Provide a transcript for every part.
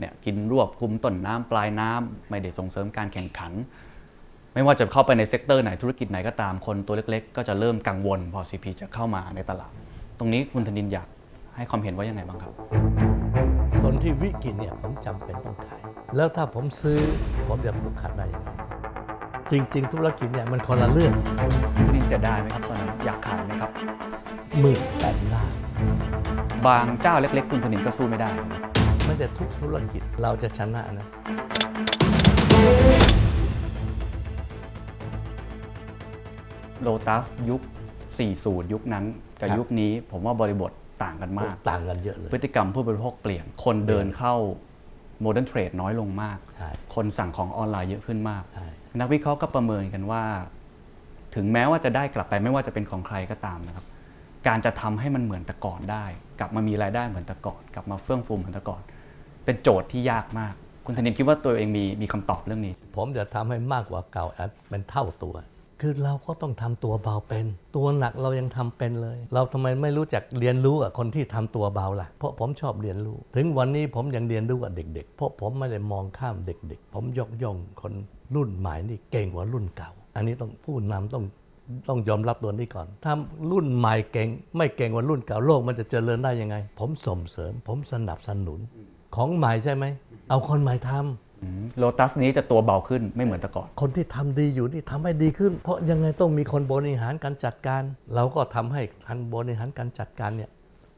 เนี่ยกินรวบคุมต้นน้ำปลายน้ำไม่ได้ส่งเสริมการแข่งขัน ไม่ว่าจะเข้าไปในเซกเตอร์ไหนธุรกิจไหนก็ตามคนตัวเล็กๆ ก็จะเริ่มกังวลพอ CP จะเข้ามาในตลาด ตรงนี้คุณธนินอยากให้ความเห็นว่ายังไงบ้างครับคนที่วิกฤตเนี่ยผมจำเป็นต้องขาย แล้วถ้าผมซื้อผมจะผูกขาดได้ยังไงจริง ๆ ธุรกิจเนี่ยมันคนละเรื่องคุณธนินเสียดายไหมครับตอนนั้นอยากขายไหมครับหมื่นแปดล้านบางเจ้าเล็ก ๆ คุณธนินก็สู้ไม่ได้ ไม่ได้ทุกธุรกิจเราจะชนะนะโลตัสยุค 40 ยุคนั้นกับครับยุคนี้ผมว่าบริบทต่างกันมาก ต่างกันเยอะเลย พฤติกรรมผู้บริโภคเปลี่ยน คนเดินเข้าโมเดิร์นเทรดน้อยลงมากใช่คนสั่งของออนไลน์เยอะขึ้นมากใช่นักวิเคราะห์ก็ประเมินกันว่า ถึงแม้ว่าจะได้กลับไปไม่ว่าจะเป็นของใครก็ตามนะครับ การจะทำให้มันเหมือนแต่ก่อนได้ กลับมามีรายได้เหมือนแต่ก่อน กลับมาเฟื่องฟูเหมือนแต่ก่อน เป็นโจทย์ที่ยากมาก คุณธนินคิดว่าตัวเองมีมีคำตอบเรื่องนี้ ผมจะทำให้มากกว่าเก่าแอดเป็นเท่าตัว คือเราก็ต้องทำตัวเบาเป็น ตัวหนักเรายังทำเป็นเลย เราทำไมไม่รู้จักเรียนรู้กับคนที่ทำตัวเบาล่ะ เพราะผมชอบเรียนรู้ ถึงวันนี้ผมยังเรียนรู้กับเด็ก ๆ เพราะผมไม่ได้มองข้ามเด็ก ๆ ผมยกย่องคนรุ่นใหม่นี่เก่งกว่ารุ่นเก่า อันนี้ต้องผู้นำต้องต้องยอมรับตัวนี้ก่อน ถ้ารุ่นใหม่เก่ง ไม่เก่งกว่ารุ่นเก่าโลกมันจะเจริญได้ยังไง ผมส่งเสริม ผมสนับสนุน ของใหม่ใช่ไหม เอาคนใหม่ทำ โลตัสนี้จะตัวเบาขึ้นไม่เหมือนแต่ก่อน คนที่ทำดีอยู่นี่ทำให้ดีขึ้น เพราะยังไงต้องมีคนบริหารการจัดการ เราก็ทำให้ทันบริหารการจัดการเนี่ย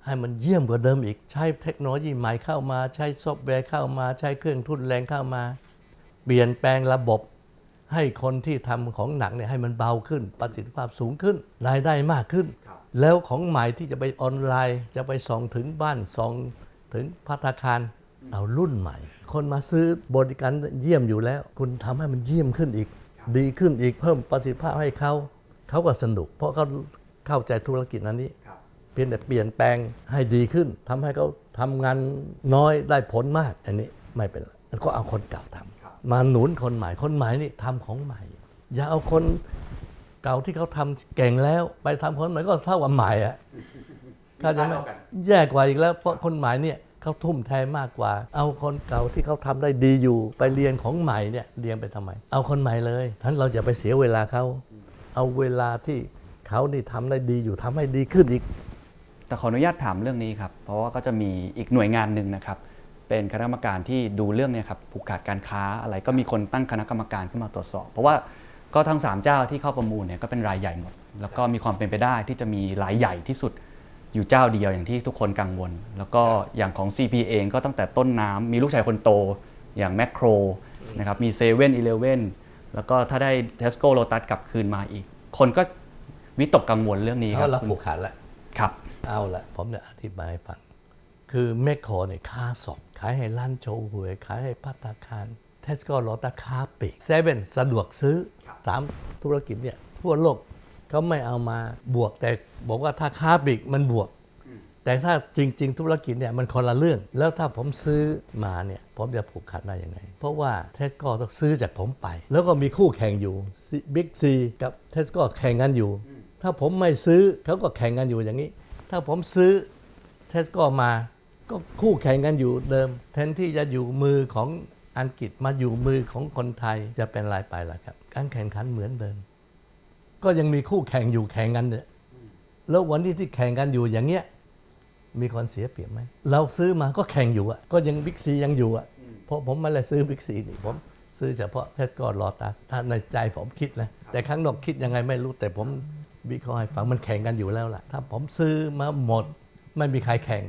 ให้มันเยี่ยมกว่าเดิมอีก ใช้เทคโนโลยีใหม่เข้ามา ใช้ซอฟต์แวร์เข้ามา ใช้เครื่องทุนแรงเข้ามา เปลี่ยนแปลงระบบ ให้คนที่ทำของหนักเนี่ยให้มันเบาขึ้น ประสิทธิภาพสูงขึ้น รายได้มากขึ้น แล้วของใหม่ที่จะไปออนไลน์ จะไปส่องถึงบ้านส่องถึงพัตตาคาร เอารุ่นใหม่ คนมาซื้อบริการเยี่ยมอยู่แล้ว คุณทำให้มันเยี่ยมขึ้นอีก ดีขึ้นอีกเพิ่มประสิทธิภาพให้เขาเขาก็สนุก เพราะเขาเข้าใจธุรกิจนั้นนี้ เพียงแต่เปลี่ยนแปลงให้ดีขึ้นทำให้เขาทำงานน้อยได้ผลมาก อันนี้ไม่เป็นไรแล้วก็เอาคนเก่าทำมาหนุนคนใหม่คนใหม่นี่ทำของใหม่ อย่าเอาคนเก่าที่เขาทำเก่งแล้ว ไปทำคนใหม่ก็เท่ากับใหม่อะเข้าใจไหมเท่ากันแย่กว่าอีกแล้วเพราะคนใหม่เนี่ย เขาทุ่มแทนมากกว่า เอาคนเก่าที่เขาทำได้ดีอยู่ ไปเรียนของใหม่เนี่ยเรียนไปทำไม เอาคนใหม่เลยท่านเราอย่าไปเสียเวลาเขาเอาเวลาที่เขานี่ทำได้ดีอยู่ทำให้ดีขึ้นอีก แต่ขออนุญาตถามเรื่องนี้ครับ เพราะว่าก็จะมีอีกหน่วยงานหนึ่งนะครับ เป็นคณะกรรมการที่ดูเรื่องเนี่ยครับผูกขาดการค้าอะไรก็มีคนตั้งคณะกรรมการขึ้นมาตรวจสอบ เพราะว่าก็ทั้งสามเจ้าที่เข้าประมูลเนี่ยก็เป็นรายใหญ่หมด แล้วก็มีความเป็นไปได้ที่จะมีรายใหญ่ที่สุด อยู่เจ้าเดียวอย่างที่ทุกคนกังวล แล้วก็อย่างของ CP เองก็ตั้งแต่ต้นน้ำมีลูกชายคนโต อย่างแมคโครนะครับมีเซเว่นอีเลเว่นแล้วก็ถ้าได้เทสโก้โ o ตัสกลับคืนมาอีก คนก็วิตกกังวลเรื่องนี้คเขารับรับผูกขาดแล้วครับ เอาละผมจะอธิบายให้ฟัง คือแมคโครเนี่ยค้าส่งขายให้ร้านโชว์หวยขายให้พัตตาคารเทสโก้โ o ตัสค้าปลีกเซเว่นสะดวกซื้อสามธุรกิจเนี่ยทั่วโลก เขาไม่เอามาบวก แต่บอกว่าถ้าค้าปลีกมันบวก แต่ถ้าจริง ๆ ธุรกิจเนี่ยมันคนละเรื่อง แล้วถ้าผมซื้อมาเนี่ยผมจะผูกขาดได้ยังไง เพราะว่าเทสโก้ต้องซื้อจากผมไป แล้วก็มีคู่แข่งอยู่บิ๊กซีกับเทสโก้แข่งกันอยู่ ถ้าผมไม่ซื้อเขาก็แข่งกันอยู่อย่างนี้ ถ้าผมซื้อเทสโก้มาก็คู่แข่งกันอยู่เดิมแทนที่จะอยู่มือของอังกฤษมาอยู่มือของคนไทยจะเป็นไรไปล่ะครับ การแข่งขันเหมือนเดิม ก็ยังมีคู่แข่งอยู่แข่งกันเนี่ยแล้ววันที่ที่แข่งกันอยู่อย่างเงี้ยมีคนเสียเปรียบไหมเราซื้อมาก็แข่งอยู่อะก็ยังบิ๊กซียังอยู่อะเพราะผมไม่ได้ซื้อบิ๊กซีนี่ผมซื้อเฉพาะเทสโก้ลอตัสในใจผมคิดนะแต่ข้างนอกคิดยังไงไม่รู้แต่ผมวิเคราะห์ให้ฟังมันแข่งกันอยู่แล้วล่ะ ถ้าผมซื้อมาหมด ไม่มีใครแข่ง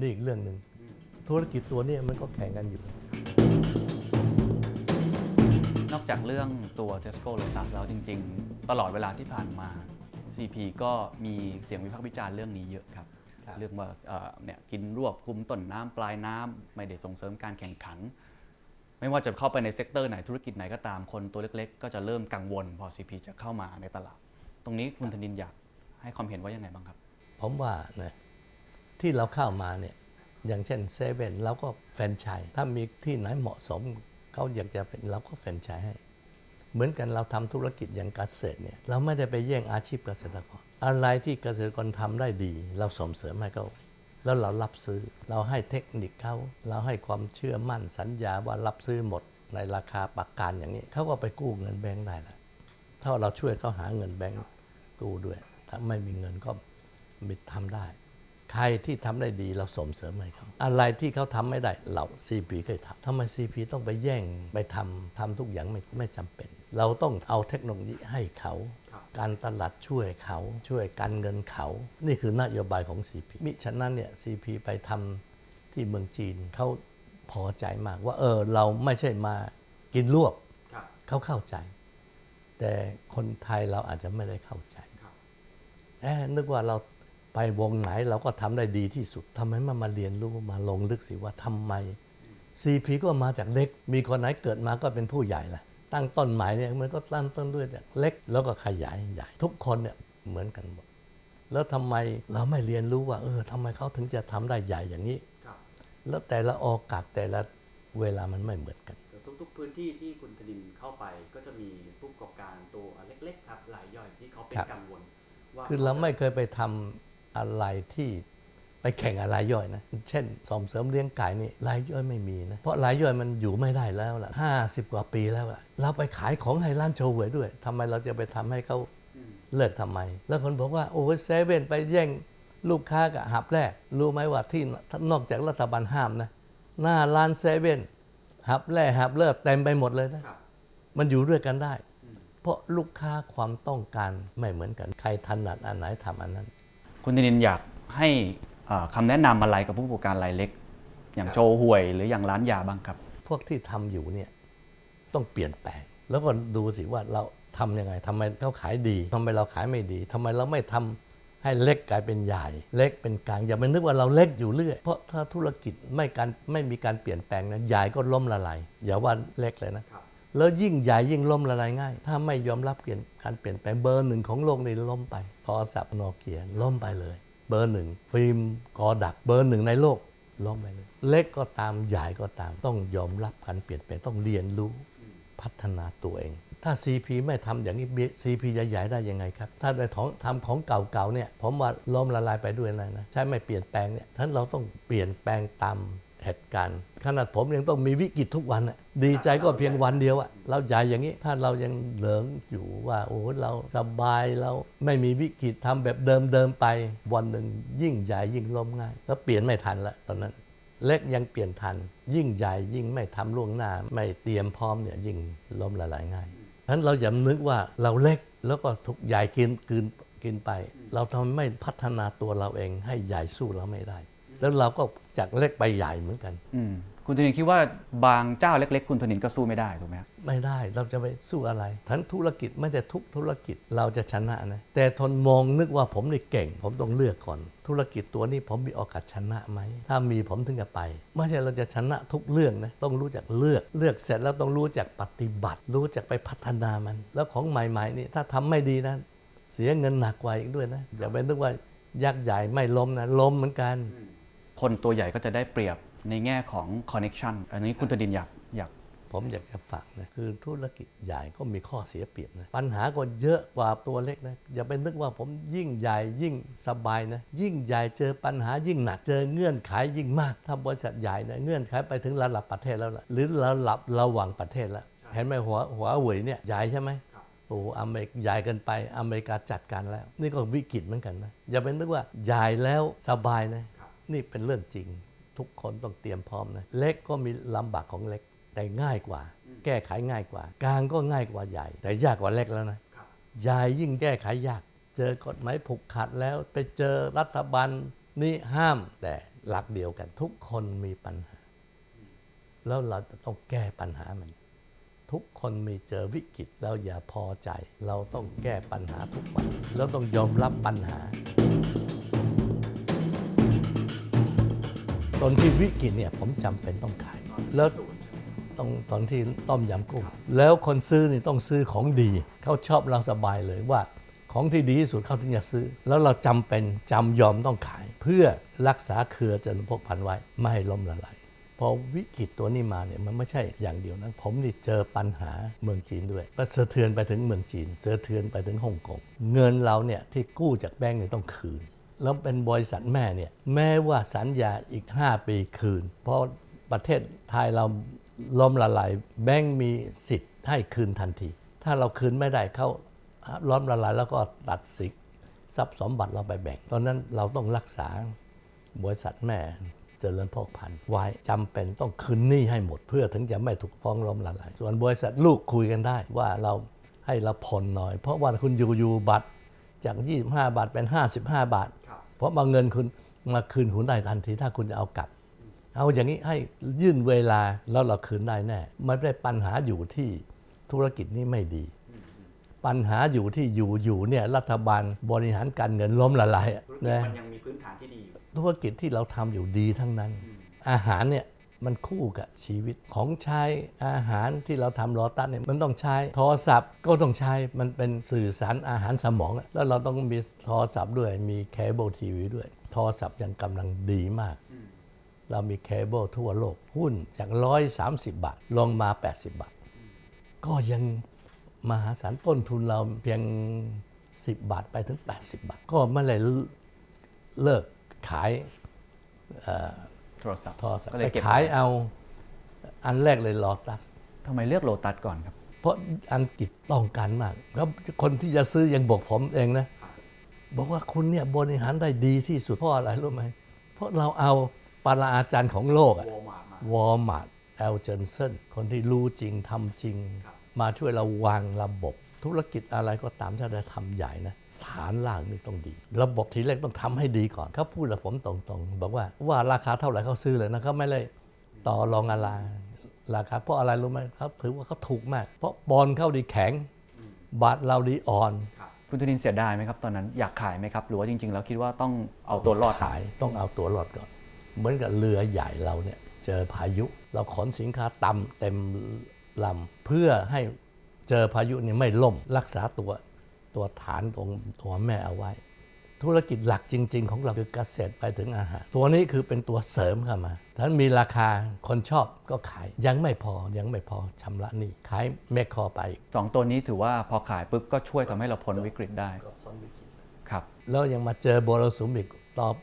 นี่อีกเรื่องหนึ่งธุรกิจตัวนี้มันก็แข่งกันอยู่ อกจากเรื่องตัว Tesco Lotus แล้วจริง ๆ ตลอดเวลาที่ผ่านมา CP ก็มีเสียงวิพากษ์วิจารณ์เรื่องนี้เยอะครับครับเรื่องว่าเอ่อเนี่ยกินรวบคุมต้นน้ำปลายน้ำไม่ได้ส่งเสริมการแข่งขัน ไม่ว่าจะเข้าไปในเซกเตอร์ไหนธุรกิจไหนก็ตามคนตัวเล็กๆ ก็จะเริ่มกังวลพอ CP จะเข้ามาในตลาด ตรงนี้คุณธนินอยากให้ความเห็นว่ายังไงบ้างครับ ผมว่านะที่เราเข้ามาเนี่ยอย่างเช่นเซเว่นเราก็แฟรนไชส์ถ้ามีที่ไหนเหมาะสม เขาอยากจะเป็นเราก็แฟรนไชส์ให้ เหมือนกันเราทำธุรกิจอย่างเกษตรเนี่ยเราไม่ได้ไปแย่งอาชีพเกษตรกร อะไรที่เกษตรกรทำได้ดี เราส่งเสริมให้เขาแล้วเรารับซื้อ เราให้เทคนิคเขาเราให้ความเชื่อมั่นสัญญาว่ารับซื้อหมดในราคาประกันอย่างนี้เขาก็ไปกู้เงินแบงค์ได้ละถ้าเราช่วยเขาหาเงินแบงค์กู้ด้วย ถ้าไม่มีเงินก็มิดทำได้ ใครที่ทำได้ดีเราส่งเสริมให้เขาอะไรที่เขาทำไม่ได้เรา CP เคยทำทำไม CP ต้องไปแย่งไปทำทำทุกอย่างไม่ไม่จำเป็น เราต้องเอาเทคโนโลยีให้เขาการตลาดช่วยเขาช่วยการเงินเขา นี่คือนโยบายของ CP มิฉะนั้นเนี่ย CP ไปทำที่เมืองจีนเขาพอใจมากว่าเออเราไม่ใช่มากินรวบครับเขาเข้าใจ แต่คนไทยเราอาจจะไม่ได้เข้าใจครับเอ๊ะนึกว่าเรา ไปวงไหนเราก็ทำได้ดีที่สุดทำไมไมามาเรียนรู้มาลงลึกสิว่าทำไม CP ก็มาจากเล็ก มีคนไหนเกิดมาก็เป็นผู้ใหญ่แหละตั้งต้นหมายเนี่ยมันก็ตั้งต้นด้วยจากเล็กแล้วก็ขยายใหญ่ทุกคนเนี่ยเหมือนกันหมดแล้วทำไมเราไม่เรียนรู้ว่า เออทำไมเขาถึงจะทำได้ใหญ่อย่างนี้ครับแล้วแต่ละโอกาสแต่ละเวลามันไม่เหมือนกันทุกๆพื้นที่ที่คุณธนินเข้าไปก็จะมีผู้ประกอบการตัวเล็กๆครับรายย่อยที่เขาเป็นครับกังวลว่าคือเราไม่เคยไปทำ อะไรที่ไปแข่งอะไรายย่อยนะ เช่นส่งเสริมเลี้ยงไก่นี่รายย่อยไม่มีนะ เพราะรายย่อยมันอยู่ไม่ได้แล้วล่ะห้าสิบกว่าปีแล้วล่ะ เราไปขายของให้ร้านโชว์หวยด้วยทำไมเราจะไปทำให้เขาอืมเลิกทำไม แล้วคนบอกว่า โอ้เซเว่นไปแย่งลูกค้ากับหับแรก รู้ไหมว่าที่นอกจากรัฐบาลห้ามนะ หน้าร้านเซเว่นหับแรกหับเลิกเต็มไปหมดเลยนะครับมันอยู่ด้วยกันได้อืมเพราะลูกค้าความต้องการไม่เหมือนกัน ใครถนัดอันไหนทำอันนั้น คุณธนินอยากให้เอ่อคำแนะนำอะไรกับผู้ประกอบการรายเล็ก อย่างโชว์หวยหรืออย่างร้านยาบ้างครับ พวกที่ทำอยู่เนี่ยต้องเปลี่ยนแปลง แล้วก็ดูสิว่าเราทำยังไงทำไมเขาขายดีทำไมเราขายไม่ดีทำไมเราไม่ทำให้เล็กกลายเป็นใหญ่ เล็กเป็นกลางอย่าไปนึกว่าเราเล็กอยู่เรื่อย เพราะถ้าธุรกิจไม่การไม่มีการเปลี่ยนแปลงนะใหญ่ก็ล้มละลายอย่าว่าเล็กเลยนะครับ แล้วยิ่งใหญ่ยิ่งล้มละลายง่าย ถ้าไม่ยอมรับเปลี่ยนการเปลี่ยนแปลงเบอร์หนึ่งของโลกนี่ล้มไปโทรศัพท์โนเกียล้มไปเลย เบอร์หนึ่งฟิล์มกอดักเบอร์หนึ่งในโลกล้มไปเลย เล็กก็ตามใหญ่ก็ตาม ต้องยอมรับการเปลี่ยนแปลงต้องเรียนรู้พัฒนาตัวเอง ถ้า CP ไม่ทำอย่างนี้ CP จะใหญ่ได้ยังไงครับ ถ้าในของทำของเก่าๆเนี่ยผมว่าล้มละลายไปด้วยนะนะใช่ไม่เปลี่ยนแปลงเนี่ยท่านเราต้องเปลี่ยนแปลงตาม เหตุการณ์ขนาดผมยังต้องมีวิกฤตทุกวันอะดีใจก็เพียงวันเดียวอะเราใหญ่อย่างนี้ถ้าเรายังเหลิงอยู่ว่าโอ้เราสบายเราไม่มีวิกฤตทำแบบเดิมๆไป วันหนึ่งยิ่งใหญ่ยิ่งล้มง่ายแล้วเปลี่ยนไม่ทันละตอนนั้นเล็กยังเปลี่ยนทัน ยิ่งใหญ่ยิ่งไม่ทำล่วงหน้า ไม่เตรียมพร้อมเนี่ยยิ่งล้มละลายง่ายฉะนั้นเราอย่านึกว่าเราเล็กแล้วก็ถูกใหญ่กินกินกินไป เราทำไม่พัฒนาตัวเราเองให้ใหญ่สู้เราไม่ได้ แล้วเราก็จากเล็กไปใหญ่เหมือนกันอืมคุณธนินคิดว่าบางเจ้าเล็ก ๆ คุณธนินก็สู้ไม่ได้ถูกไหมครับไม่ได้เราจะไปสู้อะไร ทั้งธุรกิจไม่แต่ทุกธุรกิจเราจะชนะนะแต่ทนมองนึกว่าผมนี่เก่ง ผมต้องเลือกก่อน ธุรกิจตัวนี้ผมมีโอกาสชนะไหมถ้ามีผมถึงจะไป ไม่ใช่เราจะชนะทุกเรื่องนะต้องรู้จักเลือกเลือกเสร็จแล้วต้องรู้จักปฏิบัติ รู้จักไปพัฒนามัน แล้วของใหม่ๆนี่ถ้าทำไม่ดีนะเสียเงินหนักกว่าอีกด้วยนะอย่าไปนึกว่ายักษ์ใหญ่ไม่ล้มนะล้มเหมือนกัน คนตัวใหญ่ก็จะได้เปรียบในแง่ของคอนเน็ชันอันนี้คุณธนินอยากอยากผมอยากจะฝากนะคือธุรกิจใหญ่ก็มีข้อเสียเปรียบนะปัญหาก็เยอะกว่าตัวเล็กนะอย่าไปนึกว่าผมยิ่งใหญ่ยิ่งสบายนะยิ่งใหญ่เจอปัญหายิ่งหนักเจอเงื่อนไขยิ่งมากถ้าบริษัทใหญ่นะเงื่อนไขไปถึงระดับประเทศแล้วล่ะหรือระดับระหว่างประเทศแล้วเห็นไหมหัวหัวเว่ยเนี่ยใหญ่ใช่ไหมครับโอ้อเมริกใหญ่เกินไปอเมริกาจัดการแล้ว นี่ก็วิกฤตเหมือนกันนะอย่าไปนึกว่าใหญ่แล้วสบายนะครับ นี่เป็นเรื่องจริง ทุกคนต้องเตรียมพร้อมนะเล็กก็มีลำบากของเล็กแต่ง่ายกว่า แก้ไขง่ายกว่า กลางก็ง่ายกว่าใหญ่ แต่ยากกว่าเล็กแล้วนะครับใหญ่ยิ่งแก้ไขยาก เจอกฎหมายผูกขัดแล้วไปเจอรัฐบาลนี่ห้ามแต่หลักเดียวกัน ทุกคนมีปัญหา แล้วเราจะต้องแก้ปัญหามัน ทุกคนมีเจอวิกฤตแล้วอย่าพอใจ เราต้องแก้ปัญหาทุกวันแล้วต้องยอมรับปัญหา ตอนที่วิกฤตเนี่ยผมจำเป็นต้องขาย แล้วต้องตอนที่ต้มยำกุ้ง แล้วคนซื้อนี่ต้องซื้อของดี เขาชอบเราสบายเลยว่า ของที่ดีที่สุดเขาถึงจะซื้อ แล้วเราจำเป็นจำยอมต้องขาย เพื่อรักษาเครือจนพกพันไว้ไม่ให้ล้มละลายพอวิกฤตตัวนี้มาเนี่ยมันไม่ใช่อย่างเดียวนะผมนี่เจอปัญหาเมืองจีนด้วยก็สะเทือนไปถึงเมืองจีนสะเทือนไปถึงฮ่องกงเงินเราเนี่ยที่กู้จากแบงก์เนี่ยต้องคืน แล้วเป็นบริษัทแม่เนี่ยแม้ว่าสัญญาอีก 5 ปีคืน เพราะประเทศไทยเราล้มละลายแบงก์มีสิทธิ์ให้คืนทันที ถ้าเราคืนไม่ได้เขาล้มละลายแล้วก็ตัดสิทธิ์ทรัพย์สมบัติเราไปแบ่งตอนนั้นเราต้องรักษาบริษัทแม่เจริญพกพันธุ์ไว้จำเป็นต้องคืนหนี้ให้หมดเพื่อถึงจะไม่ถูกฟ้องล้มละลาย ส่วนบริษัทลูกคุยกันได้ว่าเราให้เราผ่อนหน่อย เพราะว่าคุณอยู่อยู่บัตรจาก 25 บาทเป็น 55 บาท ราะบางเงินคุณมาคืนคุณได้ทันทีถ้าคุณจะเอากลับ เอาอย่างนี้ให้ยื่นเวลาแล้วเราคืนได้แน่มันไม่ได้ปัญหาอยู่ที่ธุรกิจนี้ไม่ดี ปัญหาอยู่ที่อยู่อยู่เนี่ยรัฐบาลบริหารการเงินล้มละลายอะนะมันยังมีพื้นฐานที่ดีอยู่ธุรกิจที่เราทำอยู่ดีทั้งนั้น อาหารเนี่ย มันคู่กับชีวิตของใช้อาหารที่เราทำโรตัสเนี่ยมันต้องใช้โทรศัพท์ก็ต้องใช้มันเป็นสื่อสารอาหารสมอง แล้วเราต้องมีโทรศัพท์ด้วยมีเคเบิลทีวีด้วย โทรศัพท์ยังกำลังดีมาก เรามีเคเบิลทั่วโลกหุ้นจาก 130 บาท ลงมา 80 บาท ก็ยังมหาศาลต้นทุนเราเพียง 10 บาทไปถึง 80 บาท ก็ไม่เลยเลิกขาย โทรศัพท์โทรศัพท์ก็เลไปยเก็บขายเอาอันแรกเลยลอตัสทำไมเลือกโลตัสก่อนครับ เพราะอังกฤษต้องการมาก แล้วคนที่จะซื้อยังบอกผมเองนะ บอกว่าคุณเนี่ยบริหารได้ดีที่สุดเพราะอะไรรู้ไหม เพราะเราเอาปราอาจารย์ของโลกอะ Walmart มาวอลมาร์ทแอลเจนเซนคนที่รู้จริงทำจริง มาช่วยเราวางระบบ ธุรกิจอะไรก็ตามถ้าจะทำใหญ่นะฐานล่างนี่ต้องดี ระบบทีแรกต้องทำให้ดีก่อนเขาพูดกับผมตรงๆ บอกว่าว่าราคาเท่าไหร่เขาซื้อเลยนะเขาไม่เลยต่อรองอะไรราคาเพราะอะไรรู้ไหมเขาถือว่าเขาถูกมาก เพราะบอลเข้าดีแข็ง บาทเราดีอ่อนคุณธนินเสียดายไหมครับตอนนั้นอยากขายไหมครับหรือว่าจริง ๆ แล้วคิดว่าต้องเอาตัวรอดขาย ต้องเอาตัวรอดก่อน เหมือนกับเรือใหญ่เราเนี่ยเจอพายุ เราขนสินค้าต่ำเต็มลำเพื่อให้ เจอพายุเนี่ยไม่ล่มรักษาตัวตัวฐานตรงตัวแม่เอาไว้ ธุรกิจหลักจริง ๆ ของเราคือเกษตรไปถึงอาหาร ตัวนี้คือเป็นตัวเสริมเข้ามาถ้ามีราคาคนชอบก็ขายยังไม่พอยังไม่พอชำระหนี้ขายแมคคอไปสองตัวนี้ถือว่าพอขายปุ๊บก็ช่วยทำให้เราพ้นวิกฤตได้ครับแล้วยังมาเจอโบรสุมอีกตอบ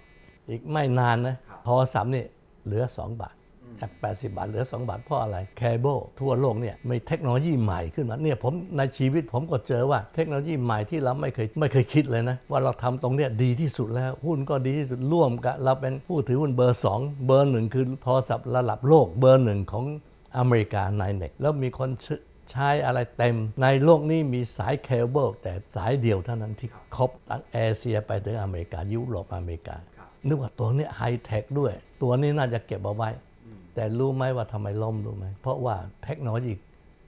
อีกไม่นานนะโทรศัพท์นี่เหลือ 2 บาท จาก 80 บาทเหลือ 2 บาทเพราะอะไรเคเบิลทั่วโลกเนี่ยมีเทคโนโลยีใหม่ขึ้นมาเนี่ยผมในชีวิตผมก็เจอว่าเทคโนโลยีใหม่ที่เราไม่เคยไม่เคยคิดเลยนะ ว่าเราทำตรงเนี้ยดีที่สุดแล้วหุ้นก็ดีที่สุดร่วมกับเราเป็นผู้ถือหุ้นเบอร์ 2 เบอร์หนึ่งคือโทรศัพท์ระดับโลกเบอร์หนึ่งของอเมริกาไนเน็กแล้วมีคนชื่อใช้อะไรเต็ม ในโลกนี้มีสายเคเบิลแต่สายเดียวเท่านั้นที่ครบตั้งเอเชียไปถึงอเมริกายุโรปอเมริกานึกว่าตัวนี้ไฮเทคด้วย ตัวนี้น่าจะเก็บเอาไว้ แต่รู้ไหมว่าทำไมล่มรู้ไหมเพราะว่าเทคโนโลยี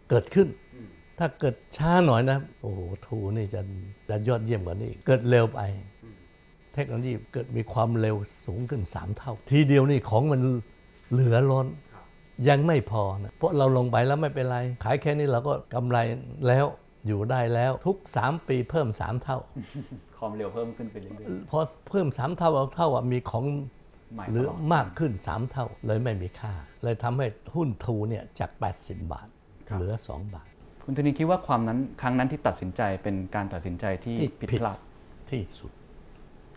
เกิดขึ้น ถ้าเกิดช้าหน่อยนะ โอ้โหทูนี่จะจะยอดเยี่ยมกว่านี้ เกิดเร็วไป เทคโนโลยีเกิดมีความเร็วสูงขึ้น 3 เท่า ทีเดียวนี่ของมันเหลือล้นยังไม่พอนะเพราะเราลงไปแล้วไม่เป็นไร ขายแค่นี้เราก็กำไรแล้วอยู่ได้แล้วทุก 3 ปีเพิ่ม 3 เท่า ความเร็วเพิ่มขึ้นไปเรื่อยพอเพิ่ม 3 เท่าเท่ากับมีของๆใหม่หรือตลอดมากขึ้น 3 เท่าเลยไม่มีค่า เลยทำให้หุ้นทูเนี่ยจาก 80 บาท เหลือ 2 บาท คุณธนินคิดว่าความนั้นครั้งนั้นที่ตัดสินใจเป็นการตัดสินใจที่ที่ผิดผิดพลาดที่สุด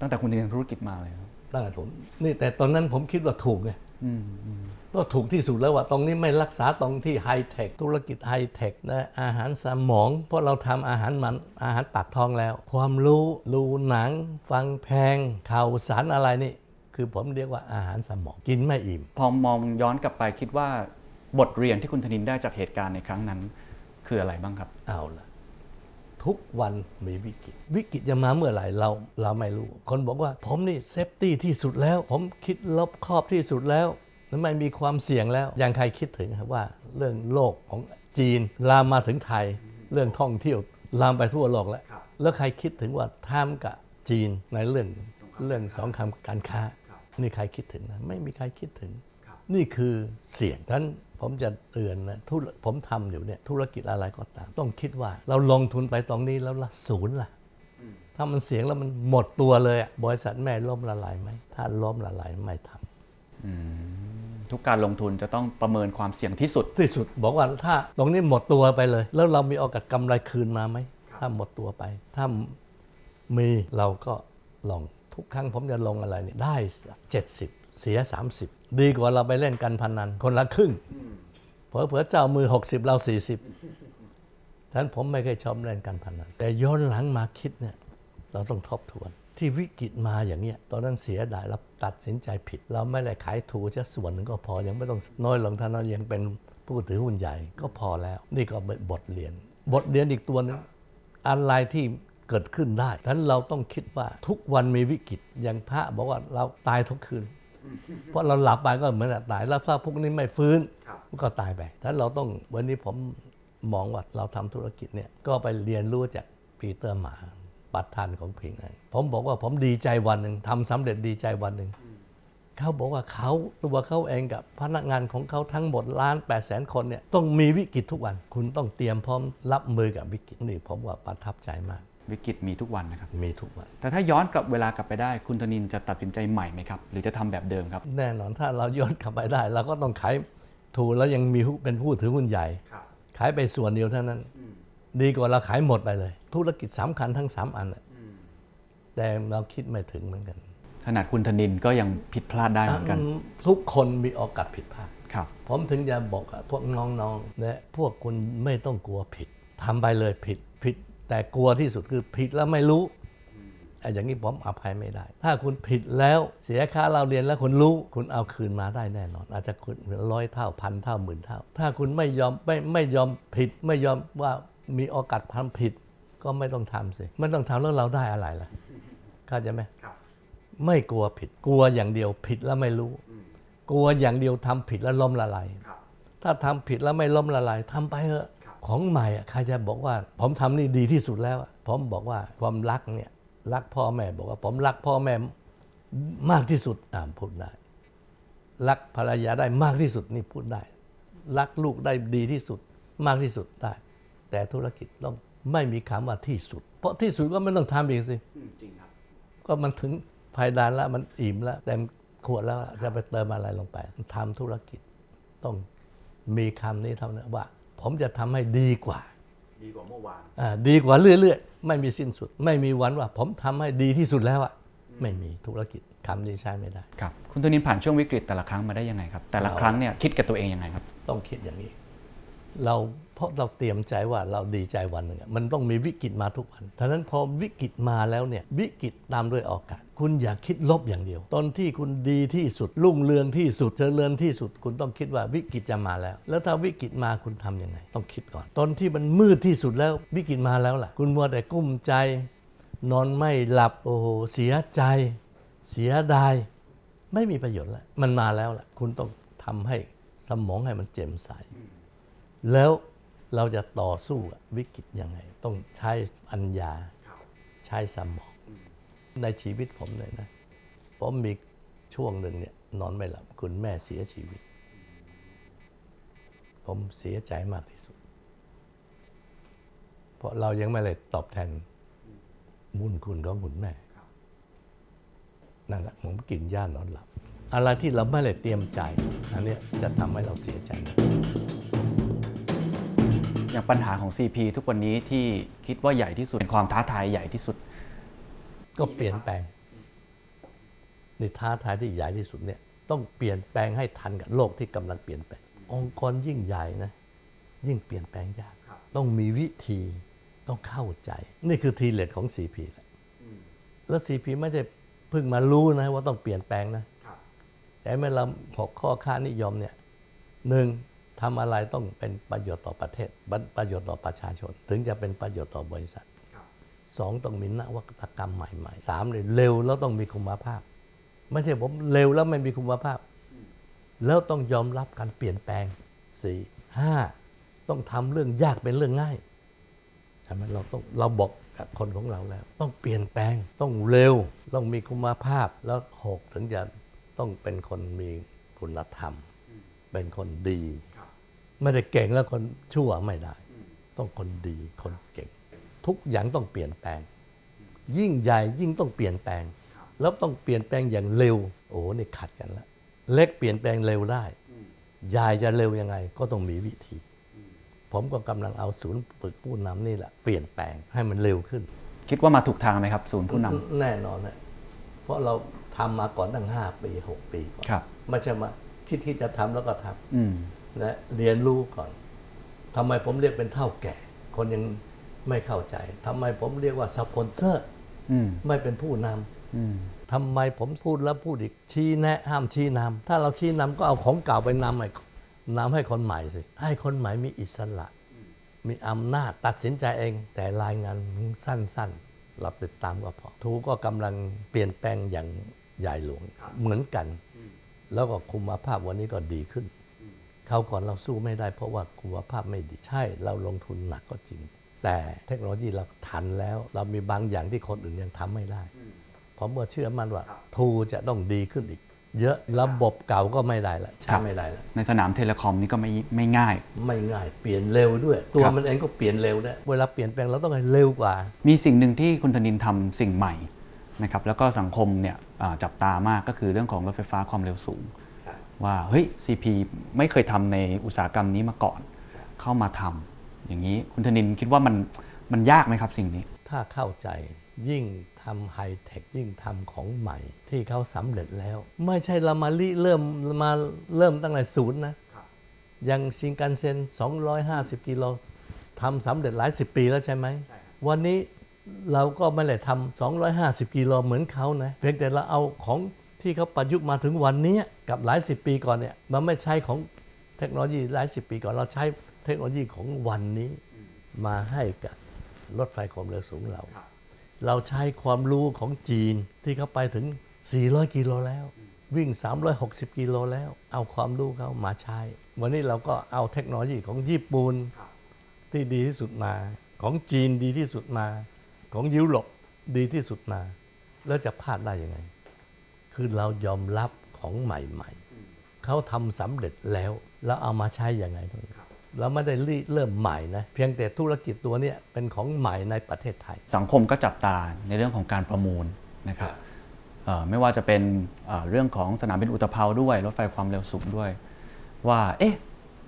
ตั้งแต่คุณธนินทำธุรกิจมาเลยครับตั้งแต่ผมนี่แต่ตอนนั้นผมคิดว่าถูกไงอืมอืมก็ถูกที่สุดแล้วว่าตรงนี้ไม่รักษาตรงที่ไฮเทคธุรกิจไฮเทคนะอาหารสมอง เพราะเราทำอาหารมันอาหารปากท้องแล้ว ความรู้ รู้หนัง ฟังแพงข่าวสารอะไรนี่ คือผมเรียกว่าอาหารสมองกินไม่อิ่ม พอมองย้อนกลับไปคิดว่าบทเรียนที่คุณธนินได้จากเหตุการณ์ในครั้งนั้น คืออะไรบ้างครับ เอาละทุกวันมีวิกฤต วิกฤตจะมาเมื่อไหร่เราเราไม่รู้ คนบอกว่าผมนี่เซฟตี้ที่สุดแล้ว ผมคิดลบครอบที่สุดแล้วแล้วไม่มีความเสี่ยงแล้วยังใครคิดถึงครับว่าเรื่องโลกของจีนลามมาถึงไทย เรื่องท่องเที่ยวลามไปทั่วโลกแล้วครับแล้วใครคิดถึงว่าท่ามกับจีนในเรื่องเรื่องสองคำการค้า นี่ใครคิดถึงนะไม่มีใครคิดถึง นี่คือเสี่ยงฉะนั้นผมจะเตือนนะธุรผมทำอยู่เนี่ยธุรกิจอะไรก็ตาม ต้องคิดว่าเราลงทุนไปตรงนี้แล้วละศูนย์ล่ะถ้ามันเสียงแล้วมันหมดตัวเลยอะบริษัทแม่ล่มละลายไหมถ้าล่มละลายไม่ทำทุกการลงทุนจะต้องประเมินความเสี่ยงที่สุดที่สุด บอกว่าถ้าตรงนี้หมดตัวไปเลย แล้วเรามีโอกาสกำไรคืนมาไหมถ้าหมดตัวไป ถ้ามีเราก็ลอง ทุกครั้งผมจะลงอะไรเนี่ยได้ 70 เสีย 30 ดีกว่าเราไปเล่นกันพนันคนละครึ่งเผลอๆเจ้ามือ 60 เรา 40ฉะนั้นผมไม่เคยชอบเล่นกันพนันแต่ย้อนหลังมาคิดเนี่ยเราต้องทบทวน ที่วิกฤตมาอย่างเนี้ยตอนนั้นเสียดายเราตัดสินใจผิด เราไม่ได้ขายถูกแค่ส่วนหนึ่งก็พอยังไม่ต้องน้อยลงท่านั้นยังเป็นผู้ถือหุ้นใหญ่ก็พอแล้ว นี่ก็บทเรียน บทเรียนอีกตัวหนึงอะไรที่ เกิดขึ้นได้ฉะนั้นเราต้องคิดว่าทุกวันมีวิกฤตอย่างพระบอกว่าเราตายทุกคืน เพราะเราหลับไปก็เหมือนกับตายแล้วถ้าพวกนี้ไม่ฟื้นก็ตายไปฉะนั้นเราต้องวันนี้ผมมองว่าเราทำธุรกิจเนี่ยก็ไปเรียนรู้จากปีเตอร์หมาประธานของเพลงนั้นผมบอกว่าผมดีใจวันหนึ่งทำสำเร็จดีใจวันหนึ่งเขาบอกว่าเขาตัวเขาเองกับพนักงานของเขาทั้งหมดล้าน8 0 0แสนคนเนี่ยต้องมีวิกฤตทุกวัน คุณต้องเตรียมพร้อมรับมือกับวิกฤตนี่ผมว่าประทับใจมาก วิกฤตมีทุกวันนะครับ มีทุกวัน แต่ถ้าย้อนกลับเวลากลับไปได้ คุณธนินจะตัดสินใจใหม่ไหมครับ หรือจะทำแบบเดิมครับ แน่นอนถ้าเราย้อนกลับไปได้ เราก็ต้องขายถูกแล้วยังมีหุ้นเป็นผู้ถือหุ้นใหญ่ ขายไปส่วนเดียวเท่านั้น ดีกว่าเราขายหมดไปเลย ธุรกิจสำคัญทั้ง 3 อันน่ะแต่เราคิดไม่ถึงเหมือนกัน ขนาดคุณธนินก็ยังผิดพลาดได้เหมือนกันอืมทุกคนมีโอกาสผิดพลาดครับผมถึงจะบอกกับพวกน้องๆและพวกคุณไม่ต้องกลัวผิดทำไปเลยผิดผิด แต่กลัวที่สุดคือผิดแล้วไม่รู้ไอ้อย่างนี้ผมอภัยไม่ได้ ถ้าคุณผิดแล้วเสียค่าเราเรียนแล้วคุณรู้ คุณเอาคืนมาได้แน่นอน อาจจะคุณร้อยเท่าพันเท่าหมื่นเท่า ถ้าคุณไม่ยอมไม่ไม่ยอมผิด ไม่ยอมว่ามีโอกาสทำผิด ก็ไม่ต้องทำสิไม่ต้องทำแล้วเราได้อะไรล่ะเข้าใจไหมไม่กลัวผิด กลัวอย่างเดียวผิดแล้วไม่รู้ กลัวอย่างเดียวทำผิดแล้วล้มละลายถ้าทำผิดแล้วไม่ล้มละลายทำไปเถอะ ของใหม่อะใครจะบอกว่า ผมทำนี่ดีที่สุดแล้วอะผมบอกว่าความรักเนี่ยรักพ่อแม่บอกว่า ผมรักพ่อแม่มากที่สุดอ่าพูดได้ รักภรรยาได้มากที่สุดนี่พูดได้ รักลูกได้ดีที่สุดมากที่สุดได้ แต่ธุรกิจต้องไม่มีคำว่าที่สุด เพราะที่สุดก็ไม่ต้องทำอีกสิจริงครับก็มันถึงภายดานแล้วมันอิ่มแล้วเต็มขวดแล้วจะไปเติมอะไรลงไปทำธุรกิจต้องมีคำนี้เท่านั้นว่า ผมจะทำให้ดีกว่า ดีกว่าเมื่อวานอ่าดีกว่าเรื่อยๆ ไม่มีสิ้นสุด ไม่มีวันว่า ผมทำให้ดีที่สุดแล้วอะไม่มีธุรกิจคำนี้ใช้ไม่ได้ ครับ คุณธนินผ่านช่วงวิกฤตแต่ละครั้งมาได้ยังไงครับ แต่ละครั้งเนี่ยคิดกับตัวเองยังไงครับ ต้องคิดอย่างนี้ เราเพราะเราเตรียมใจว่าเราดีใจวันหนึ่งมันต้องมีวิกฤตมาทุกวันฉะนั้นพอวิกฤตมาแล้วเนี่ยวิกฤตตามด้วยโอกาส คุณอย่าคิดลบอย่างเดียว ตอนที่คุณดีที่สุดรุ่งเรืองที่สุดเจริญที่สุด คุณต้องคิดว่าวิกฤตจะมาแล้ว แล้วถ้าวิกฤตมาคุณทำยังไง ต้องคิดก่อน ตอนที่มันมืดที่สุดแล้ววิกฤตมาแล้วล่ะ คุณมัวแต่กุ้มใจ นอนไม่หลับโอ้โหเสียใจ เสียดายไม่มีประโยชน์แล้วมันมาแล้วล่ะ คุณต้องทำให้สมองให้มันแจ่มใส แล้วเราจะต่อสู้วิกฤตยังไง ต้องใช้ปัญญาใช้สมองในชีวิตผมเลยนะ ผมมีช่วงหนึ่งเนี่ยนอนไม่หลับคุณแม่เสียชีวิต ผมเสียใจมากที่สุด เพราะเรายังไม่ได้ตอบแทนบุญคุณของคุณแม่นั่นแหละผมกินยานอนหลับ อะไรที่เราไม่ได้เตรียมใจอันนี้จะทำให้เราเสียใจ อย่างปัญหาของ CP ทุกวันนี้ที่คิดว่าใหญ่ที่สุดเป็นความท้าทายใหญ่ที่สุด ก็เปลี่ยนแปลงนี่ท้าทายที่ใหญ่ที่สุดเนี่ยต้องเปลี่ยนแปลงให้ทันกับโลกที่กำลังเปลี่ยนแปลง องค์กรยิ่งใหญ่นะยิ่งเปลี่ยนแปลงยาก ต้องมีวิธีต้องเข้าใจ นี่คือทีเล็ดของ CP แหละแล้ว CP ไม่ได้เพิ่งมารู้นะว่าต้องเปลี่ยนแปลงนะแต่เมื่อเราหกข้อค่านิยมเนี่ยหนึ่ง ทำอะไรต้องเป็นประโยชน์ต่อประเทศบันประโยชน์ต่อประชาชน ถึงจะเป็นประโยชน์ต่อบริษัทสองต้องมีนวัตกรรมใหม่ๆสามเลยเร็วแล้วต้องมีคุณภาพ ไม่ใช่ผมเร็วแล้วไม่มีคุณภาพ แล้วต้องยอมรับการเปลี่ยนแปลงสี่ห้าต้องทำเรื่องยากเป็นเรื่องง่ายใช่ไหมเราต้องเราบอกกับคนของเราแล้ว ต้องเปลี่ยนแปลงต้องเร็วต้องมีคุณภาพแล้วหกถึงจะต้องเป็นคนมีคุณธรรม เป็นคนดี ไม่ได้เก่งแล้วคนชั่วไม่ได้ ต้องคนดีคนเก่ง ทุกอย่างต้องเปลี่ยนแปลง ยิ่งใหญ่ยิ่งต้องเปลี่ยนแปลง แล้วต้องเปลี่ยนแปลงอย่างเร็ว โอ้นี่ขัดกันแล้วเล็กเปลี่ยนแปลงเร็วได้ใหญ่จะเร็วยังไงก็ต้องมีวิธี ผมก็กำลังเอาศูนย์ฝึกผู้นำนี่แหละเปลี่ยนแปลงให้มันเร็วขึ้น คิดว่ามาถูกทางไหมครับ ศูนย์ผู้นำแน่นอนนะเพราะเราทำมาก่อนตั้ง5ปี6ปีก่อนครับ ไม่ใช่มาคิดที่จะทำแล้วก็ทอืมำ นะเรียนรู้ก่อนทำไมผมเรียกเป็นเท่าแก่ คนยังไม่เข้าใจทำไมผมเรียกว่าสปอนเซอร์อืมไม่เป็นผู้นำอืมทำไมผมพูดแล้วพูดอีกชี้แนะห้ามชี้นำถ้าเราชี้นำก็เอาของเก่าไปนำให้นำให้คนใหม่สิให้คนใหม่มีอิสระ มีอำนาจตัดสินใจเอง แต่รายงานสั้นๆ เราติดตามก็พอทูก็กำลังเปลี่ยนแปลงอย่างใหญ่หลวงเหมือนกัน แล้วก็คุมภาพวันนี้ก็ดีขึ้น คราวก่อนเราสู้ไม่ได้เพราะว่าคุมภาพไม่ดี ใช่เราลงทุนหนักก็จริง แต่เทคโนโลยีเราทันแล้ว เรามีบางอย่างที่คนอื่นยังทำไม่ได้ผมก็เชื่อมั่นว่าทูจะต้องดีขึ้นอีก เยอะระบบเก่าก็ไม่ได้ละคใช้รับไม่ได้ละในสนามเทเลคอมนี่ก็ไม่ไม่ง่าย ไม่ง่ายเปลี่ยนเร็วด้วย ตัวครับมันเองก็เปลี่ยนเร็วด้วยเวลาเปลี่ยนแปลงเราต้องให้เร็วกว่า มีสิ่งหนึ่งที่คุณธนินทำสิ่งใหม่นะครับแล้วก็สังคมเนี่ยอ่าจับตามากก็คือเรื่องของรถไฟฟ้าความเร็วสูง ว่าเฮ้ย CP ไม่เคยทำในอุตสาหกรรมนี้มาก่อน เข้ามาทำอย่างนี้คุณธนินคิดว่ามันมันยากไหมครับสิ่งนี้ ถ้าเข้าใจยิ่งทำไฮเทคยิ่งทำของใหม่ ที่เขาสำเร็จแล้ว ไม่ใช่เรามาริเริ่มมาเริ่มตั้งแต่ศูนย์นะอย่างชิงกันเซ็น 250 กิโลทำสำเร็จหลายสิบปีแล้วใช่ไหม วันนี้เราก็ไม่ได้ทำ250 กิโลเหมือนเขานะ เพียงแต่เราเอาของ ที่เขาประยุกต์มาถึงวันนี้กับหลายสิบปีก่อนเนี่ยมันไม่ใช่ของเทคโนโลยีหลายสิบปีก่อนเราใช้เทคโนโลยีของวันนี้มาให้กับรถไฟความเร็วสูงเรา เราใช้ความรู้ของจีนที่เขาไปถึง 400 กิโลแล้ว วิ่ง 360 กิโลแล้ว เอาความรู้เขามาใช้ วันนี้เราก็เอาเทคโนโลยีของญี่ปุ่นที่ดีที่สุดมา ของจีนดีที่สุดมา ของยุโรปดีที่สุดมา แล้วจะพลาดได้ยังไง คือเรายอมรับของใหม่ๆ เขาทำสำเร็จแล้ว แล้วเอามาใช้ยังไงตรงนี้เราไม่ได้ริเริ่มใหม่นะเพียงแต่ธุรกิจตัวเนี้ยเป็นของใหม่ในประเทศไทย สังคมก็จับตาในเรื่องของการประมูลนะครับเอ่อไม่ว่าจะเป็นเอ่อเรื่องของสนามบินอุตภเปาด้วยรถไฟความเร็วสูงด้วย ว่าเอ๊ะ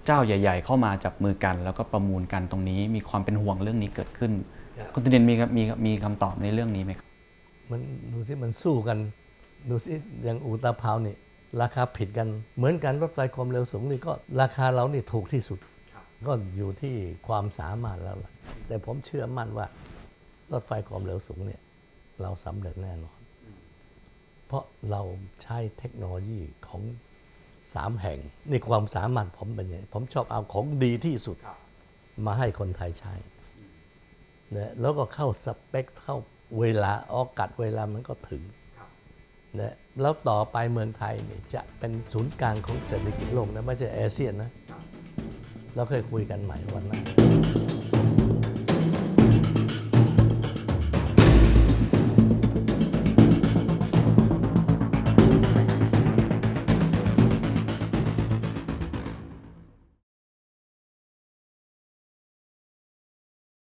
เจ้าใหญ่ ๆ เข้ามาจับมือกัน แล้วก็ประมูลกันตรงนี้ มีความเป็นห่วงเรื่องนี้เกิดขึ้นครับคุณธนินมีครับมีมีคำตอบในเรื่องนี้ไหมครับมันดูสิมันสู้กัน ดูสิอย่างอุตภาวนี่ราคาผิดกัน เหมือนกันรถไฟความเร็วสูงนี่ก็ราคาเรานี่ถูกที่สุด ก็อยู่ที่ความสามารถแล้วล่ะแต่ผมเชื่อมั่นว่ารถไฟความเร็วสูงเนี่ยเราสำเร็จแน่นอน เพราะเราใช้เทคโนโลยีของสามแห่งนี่ความสามารถผมเป็นอย่างนี้ผมชอบเอาของดีที่สุดมาให้คนไทยใช้นะแล้วก็เข้าสเปคเข้าเวลาออกกัดเวลามันก็ถึง นะแล้วต่อไปเมืองไทยเนี่ยจะเป็นศูนย์กลางของเศรษฐกิจโลกนะไม่ใช่อเซียนนะ เราเคยคุยกันใหม่วันหน้า